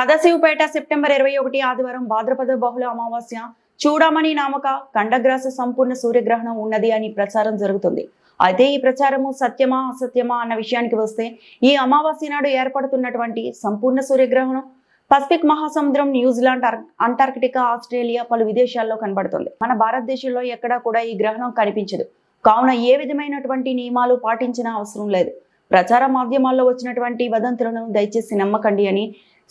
Sadasivpet September ఇరవై ఒకటి ఆదివారం భాద్రపద బహుళ అమావాస్య చూడమని నామక ఖండగ్రాస సంపూర్ణ సూర్యగ్రహణం ఉన్నది అని ప్రచారం జరుగుతుంది. అయితే ఈ ప్రచారము సత్యమా అసత్యమా అన్న విషయానికి వస్తే ఈ అమావాస్య నాడు ఏర్పడుతున్నటువంటి సంపూర్ణ సూర్యగ్రహణం పసిఫిక్ మహాసముద్రం న్యూజిలాండ్ అంటార్కిటికా ఆస్ట్రేలియా పలు విదేశాల్లో కనబడుతుంది. మన భారతదేశంలో ఎక్కడా కూడా ఈ గ్రహణం కనిపించదు. కావున ఏ విధమైనటువంటి నియమాలు పాటించిన అవసరం లేదు. ప్రచార మాధ్యమాల్లో వచ్చినటువంటి వదంతులను దయచేసి నమ్మకండి అని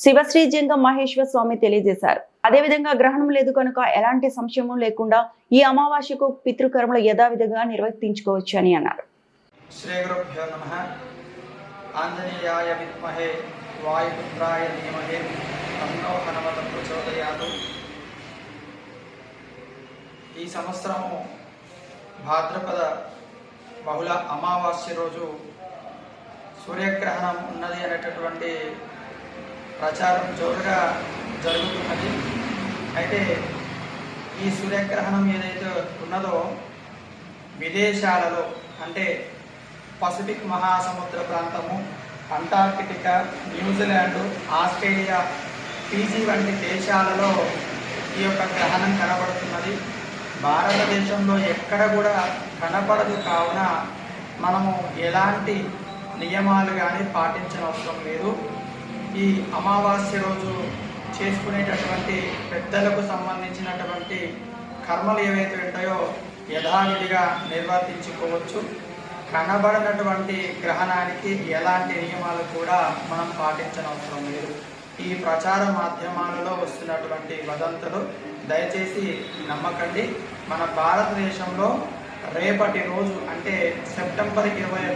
శివశ్రీ జంగం మహేశ్వర స్వామి తెలియజేశారు. అదేవిధంగా గ్రహణం లేదు కనుక ఎలాంటి సంశయము లేకుండా ఈ అమావాస్యకు పితృకర్మలు యథావిధిగా నిర్వర్తించుకోవచ్చు అని అన్నారు. ఆంజనేయాయ విద్మహే వాయుపుత్రాయ తన్నో హనుమత ఈ సంవత్సరము భాద్రపద బహుళ అమావాస్య రోజు సూర్యగ్రహణం ఉన్నది అనేటటువంటి ప్రచారం జోరుగా జరుగుతున్నది. అయితే ఈ సూర్యగ్రహణం ఏదైతే ఉన్నదో విదేశాలలో అంటే పసిఫిక్ మహాసముద్ర ప్రాంతము అంటార్కిటికా న్యూజిలాండ్ ఆస్ట్రేలియా ఫీజీ వంటి దేశాలలో ఈ యొక్క గ్రహణం కనబడుతున్నది. భారతదేశంలో ఎక్కడ కూడా కనపడదు కావున మనము ఎలాంటి నియమాలు కానీ పాటించిన అవసరం లేదు. ఈ అమావాస్య రోజు చేసుకునేటటువంటి పెద్దలకు సంబంధించినటువంటి కర్మలు ఏవైతే ఉంటాయో యథావిధిగా నిర్వర్తించుకోవచ్చు. కనబడినటువంటి గ్రహణానికి ఎలాంటి నియమాలు కూడా మనం పాటించనవసరం లేదు. ఈ ప్రచార మాధ్యమాలలో వస్తున్నటువంటి వదంతులు దయచేసి నమ్మకండి. మన భారతదేశంలో రేపటి రోజు అంటే సెప్టెంబర్ ఇరవై